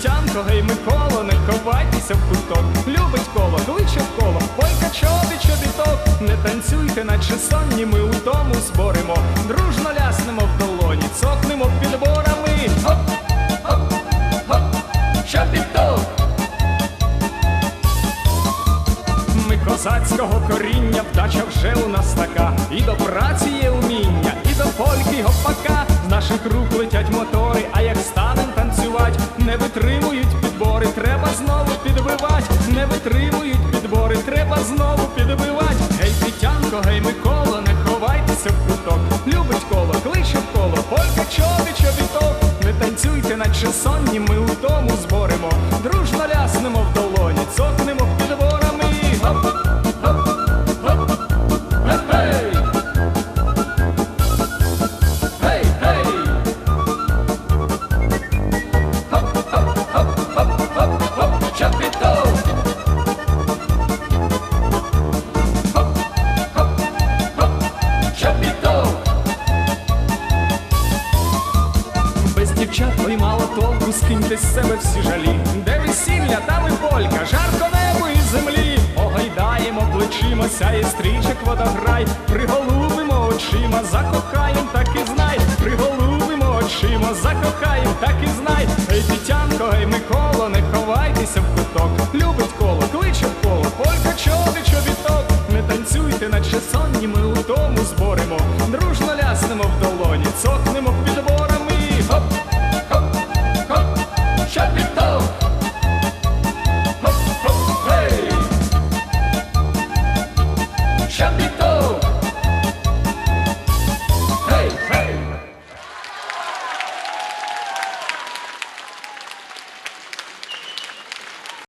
Тетянко, гей, Миколо, не ховайтеся в куток. Любить коло, кличе в коло, пойка чобі чобіток. Не танцюйте, наче сонні, ми у тому зборемо. Дружно ляснемо в долоні, цокнемо підборами. Гоп, гоп, гоп, чобіток. Ми козацького коріння, вдача вже у нас така. І до праці є уміння, і до польки гопака. З наших рук летять мотори, підбори, треба знову підбивать, не витримують підбори, треба знову підбивать. Гей, Пітянко, гей, Миколо, не ховайтеся в куток. Любить коло, кличе в коло, полька чобі чобіток. Не танцюйте, наче сонні, ми у тому зборемо. Дівчат ой мало толку, скиньте з себе всі жалі. Де весілля, там і полька, жарко небо і землі. Огайдаємо плечима, сяє стрічок водограй, приголубимо очима, закохаєм, так і знай, приголубимо очима, закохаєм, так і знай. Ей, Тетянко, гей, Миколо, не ховайтеся в куток. Любить коло, кличе в коло, полька чоби чобіток. Не танцюйте, наче сонні, ми Chubby